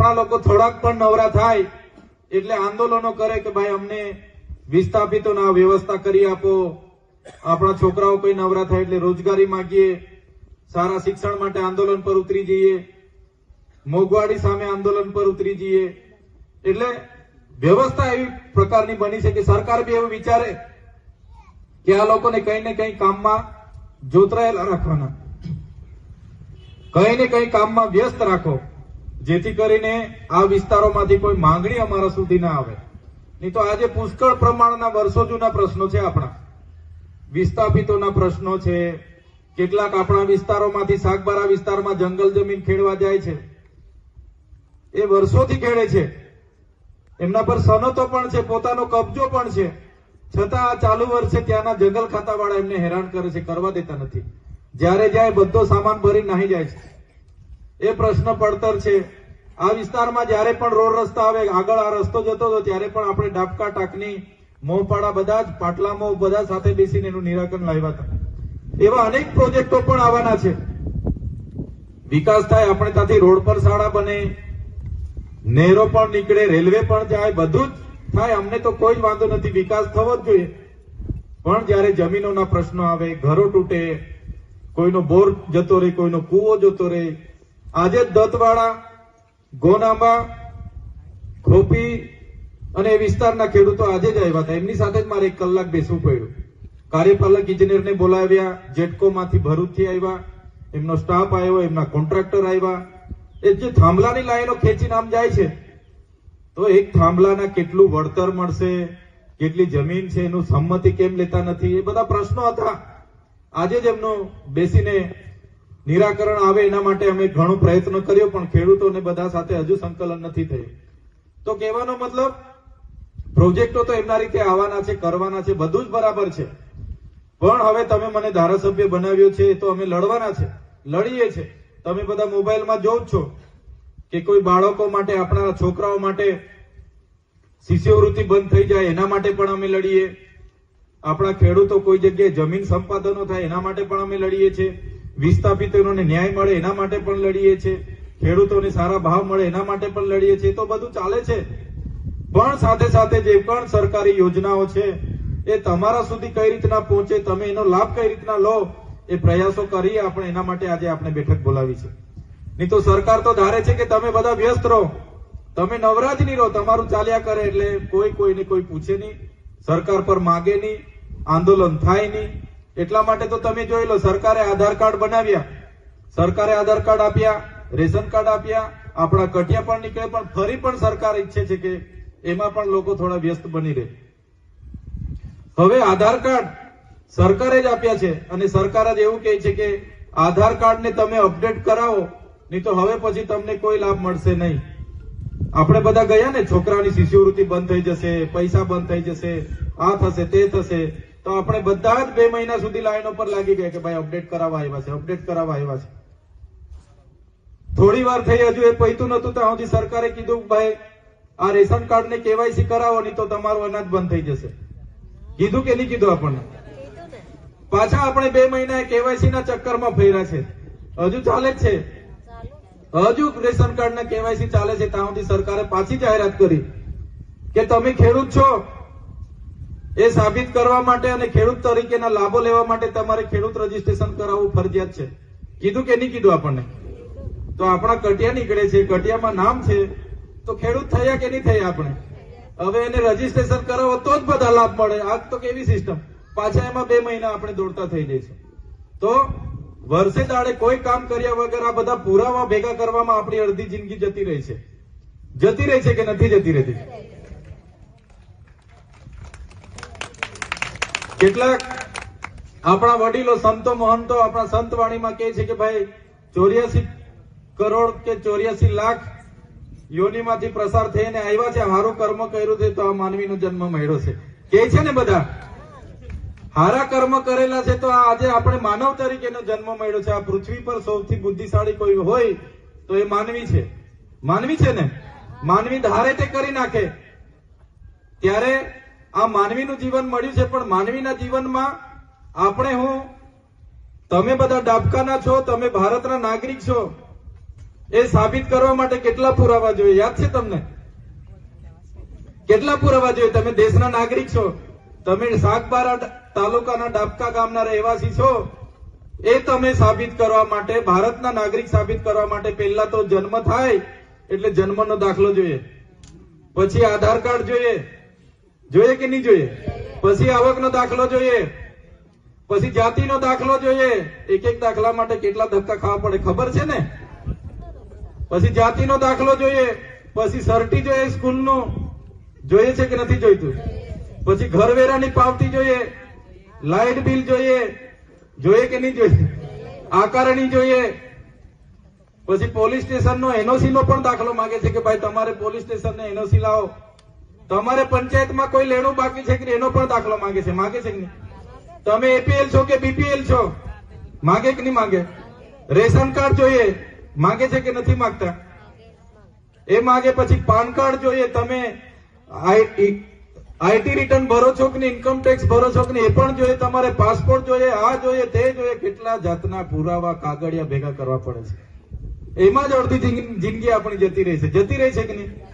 આપણા લોકો થોડાક પણ નવરા થાય એટલે આંદોલનો કરે કે ભાઈ અમને વિસ્થાપિતોના વ્યવસ્થા કરી આપો. આપણા છોકરાઓ કોઈ નવરા થાય એટલે રોજગારી માંગીએ. સારા શિક્ષણ માટે આંદોલન પર ઉતરી જઈએ. મોંઘવારી સામે આંદોલન પર ઉતરી જઈએ. એટલે વ્યવસ્થા એવી પ્રકારની બની છે કે સરકાર બી એવું વિચારે કે આ લોકોને કઈ ને કઈ કામમાં જોતરાયેલા રાખવાના. કઈ ને કઈ કામમાં વ્યસ્ત રાખો. જેથી કરીને આ વિસ્તારોમાંથી કોઈ માંગણી અમારા સુધી ના આવે. નહીં તો આજે પુષ્કળ પ્રમાણના વર્ષો જૂના પ્રશ્નો છે આપણા, વિસ્થાપિતોના પ્રશ્નો છે, કેટલાક આપણા વિસ્તારોમાંથી સાગબારા વિસ્તારમાં જંગલ જમીન ખેડવા જાય છે. એ વર્ષોથી ખેડે છે. એમના પર સનતો પણ છે, પોતાનો કબજો પણ છે. છતાં આ ચાલુ વર્ષે ત્યાંના જંગલ ખાતાવાળા એમને હેરાન કરે છે, કરવા દેતા નથી. જ્યારે જાય બધો સામાન ભરી નાહી જાય છે. એ પ્રશ્ન પડતર છે. આ વિસ્તારમાં જ્યારે પણ રોડ રસ્તા આવે, આગળ આ રસ્તો જતો હતો, ત્યારે પણ આપણે ડાબકા, ટાકની, મોહપાડા બધા જ પાટલામાં બધા સાથે બેસીને એનું નિરાકરણ લાવ્યા હતા. એવા અનેક પ્રોજેક્ટો પણ આવવાના છે. વિકાસ થાય, આપણે ત્યાંથી રોડ પર શાળા બને, નહેરો પણ નીકળે, રેલવે પણ જાય, બધું જ થાય, અમને તો કોઈ વાંધો નથી, વિકાસ થવો જ જોઈએ. પણ જ્યારે જમીનોના પ્રશ્નો આવે, ઘરો તૂટે, કોઈનો બોર જતો રહે, કોઈનો કૂવો જતો રહે, આજે જ ગોનાંબા ખોપી અને વિસ્તારના ખેડૂતો આજે જ આવ્યા હતા. એમની સાથે જ મારે એક કલાક બેસવું પડ્યું. કાર્યપાલક ઇજનેરને બોલાવ્યા. જેટકોમાંથી ભરૂચથી આવ્યા. એમનો સ્ટાફ આવ્યો, એમના કોન્ટ્રાક્ટર આવ્યા. એ જે થાંભલાની લાઈનો ખેંચીને આમ જાય છે, તો એક થાંભલાના કેટલું વળતર મળશે, કેટલી જમીન છે, એનું સંમતિ કેમ લેતા નથી, એ બધા પ્રશ્નો હતા. આજે જ એમનો બેસીને નિરાકરણ આવે એના માટે અમે ઘણો પ્રયત્ન કર્યો, પણ ખેડૂતોને બધા સાથે હજુ સંકલન નથી થયું. તો કહેવાનો મતલબ, પ્રોજેક્ટો તો એમના રીતે આવવાના છે, કરવાના છે, બધું જ બરાબર છે. પણ હવે તમે મને ધારાસભ્ય બનાવ્યો છે તો અમે લડવાના છે, લડીએ છે. તમે બધા મોબાઈલમાં જોવ છો કે કોઈ બાળકો માટે, આપણા છોકરાઓ માટે શિષ્યવૃત્તિ બંધ થઈ જાય, એના માટે પણ અમે લડીએ. આપણા ખેડૂતો કોઈ જગ્યાએ જમીન સંપાદનો થાય, એના માટે પણ અમે લડીએ છીએ. વિસ્થાપિતોને ન્યાય મળે એના માટે પણ લડીએ છીએ. ખેડૂતોને સારા ભાવ મળે એના માટે પણ લડીએ છીએ. તો બધું ચાલે છે. પણ સાથે સાથે જે પણ સરકારી યોજનાઓ છે, એ તમારા સુધી કઈ રીતના પહોંચે, તમે એનો લાભ કઈ રીતના લો, એ પ્રયાસો કરીએ આપણે. એના માટે આજે આપણે બેઠક બોલાવી છે. નહીં તો સરકાર તો ધારે છે કે તમે બધા વ્યસ્ત રહો. તમે નવરાજ નહીં રહો. તમારું ચાલ્યા કરે એટલે કોઈ કોઈને કોઈ પૂછે નહીં. સરકાર પર માગે નહીં. આંદોલન થાય નહીં. એટલા માટે તો તમે જોઈ લો, સરકારે આધાર કાર્ડ બનાવ્યા. સરકારે આધાર કાર્ડ આપ્યા, રેશન કાર્ડ આપ્યા, આપણા કટિયા પણ નીકળે, પણ ફરી પણ સરકાર ઈચ્છે છે કે એમાં પણ લોકો થોડા વ્યસ્ત બની રહે. હવે આધાર કાર્ડ સરકારે જ આપ્યા છે અને સરકાર જ એવું કહે છે કે આધાર કાર્ડને તમે અપડેટ કરાવો, નહીં તો હવે પછી તમને કોઈ લાભ મળશે નહીં. આપણે બધા ગયા ને, છોકરાની શિષ્યવૃત્તિ બંધ થઈ જશે, પૈસા બંધ થઈ જશે, આ થશે, તે થશે. તો આપણે બધા જ બે મહિના સુધી લાઈન ઉપર લાગી ગયા કે ભાઈ અપડેટ કરાવવા આવ્યા છે અપડેટ કરાવવા આવ્યા છે. થોડી વાર થઈ, હજુ એ પૈતું નતું ત્યાં સુધી સરકારે કીધું, ભાઈ, આ રેશન કાર્ડ ને કેવાયસી કરાવો તો તમારું અનાજ બંધ થઈ જશે. કીધું કે નહીં કીધું આપણને? પાછા આપણે બે મહિના કેવાયસી ના ચક્કરમાં ફેર્યા છે. હજુ ચાલે છે. હજુ રેશન કાર્ડ ના કેવાયસી ચાલે છે, ત્યાં સુધી સરકારે પાછી જાહેરાત કરી કે તમે ખેડૂત છો. એ સાબિત કરવા માટે અને ખેડૂત તરીકેના લાભો લેવા માટે તમારે ખેડૂત રજીસ્ટ્રેશન કરાવવું ફરજિયાત છે. કીધું કે નહીં કીધું આપણને? તો આપણા કટિયા નીકળે છે, કટિયામાં નામ છે. તો ખેડૂત થયા કે નહીં થયા આપણે? હવે એને રજીસ્ટ્રેશન કરાવો તો જ બધા લાભ મળે. આ તો કેવી સિસ્ટમ? પાછા એમાં બે મહિના આપણે દોડતા થઈ જઈશું. તો વર્ષે દાડે કોઈ કામ કર્યા વગર આ બધા પુરાવા ભેગા કરવામાં આપણી અડધી જિંદગી જતી રહી છે. જતી રહી છે કે નથી જતી રહેતી? કેટલાક આપણા વડીલો, સંતો, મહંતો આપણા સંત વાણીમાં કહે છે કે ભાઈ, ચોર્યાસી કરોડ કે ચોર્યાસી લાખ યોનિમાંથી પ્રસાર થઈને આવ્યા છે, હારું કર્મ કર્યું છે, તો આ માનવીનો જન્મ મળ્યો છે. કે છે ને બધા, હારા કર્મ કરેલા છે, તો આજે આપણે માનવ તરીકેનો જન્મ મળ્યો છે. આ પૃથ્વી પર સૌથી બુદ્ધિશાળી કોઈ હોય તો એ માનવી છે. માનવી છે ને? માનવી ધારે તે કરી નાખે. ત્યારે આ માનવીનું જીવન મળ્યું છે, પણ માનવીના જીવનમાં આપણે હું, તમે બધા ડાબકાના છો, તમે ભારતના નાગરિક છો, એ સાબિત કરવા માટે કેટલા પુરાવા જોઈએ? યાદ છે તમને? કેટલા પુરાવા જોઈએ? તમે દેશના નાગરિક છો, તમે સાગબારા તાલુકાના ડાબકા ગામના રહેવાસી છો, એ તમે સાબિત કરવા માટે, ભારતના નાગરિક સાબિત કરવા માટે પહેલા તો જન્મ થાય, એટલે જન્મનો દાખલો જોઈએ. પછી આધાર કાર્ડ જોઈએ. જોઈએ કે નહીં જોઈએ? પછી આવકનો દાખલો જોઈએ. પછી જાતિનો દાખલો જોઈએ. એક એક દાખલા માટે કેટલા ધક્કા ખાવા પડે ખબર છે ને? પછી જાતિનો દાખલો જોઈએ. પછી સર્ટી જોઈએ સ્કૂલનું. જોઈએ છે કે નથી જોઈતું? પછી ઘરવેરાની પાવતી જોઈએ. લાઇટ બિલ જોઈએ. જોઈએ કે નહીં જોઈએ? આકારણી જોઈએ. પછી પોલીસ સ્ટેશનનો એનઓસી નો પણ દાખલો માંગે છે કે ભાઈ તમારે પોલીસ સ્ટેશન એનઓસી લાવો. તમારે પંચાયતમાં કોઈ લેણું બાકી છે કે એનો પણ દાખલો માંગે છે. માંગે છે કે નહીં? તમે એપીએલ છો કે બીપીએલ છો? માંગે કે નહીં માંગે? રેશન કાર્ડ જોઈએ. માંગે છે કે નથી માંગતા? એ માંગે પછી પાન કાર્ડ જોઈએ. તમે આઈટી રિટર્ન ભરો છો કે ઇન્કમ ટેક્સ ભરો છો કે એ પણ જોઈએ. તમારે પાસપોર્ટ જોઈએ, આ જોઈએ, તે જોઈએ. કેટલા જાતના પુરાવા કાગળિયા ભેગા કરવા પડે છે. એમાં જ અડધી જિંદગી આપણી જતી રહી છે. જતી રહી છે કે નહીં?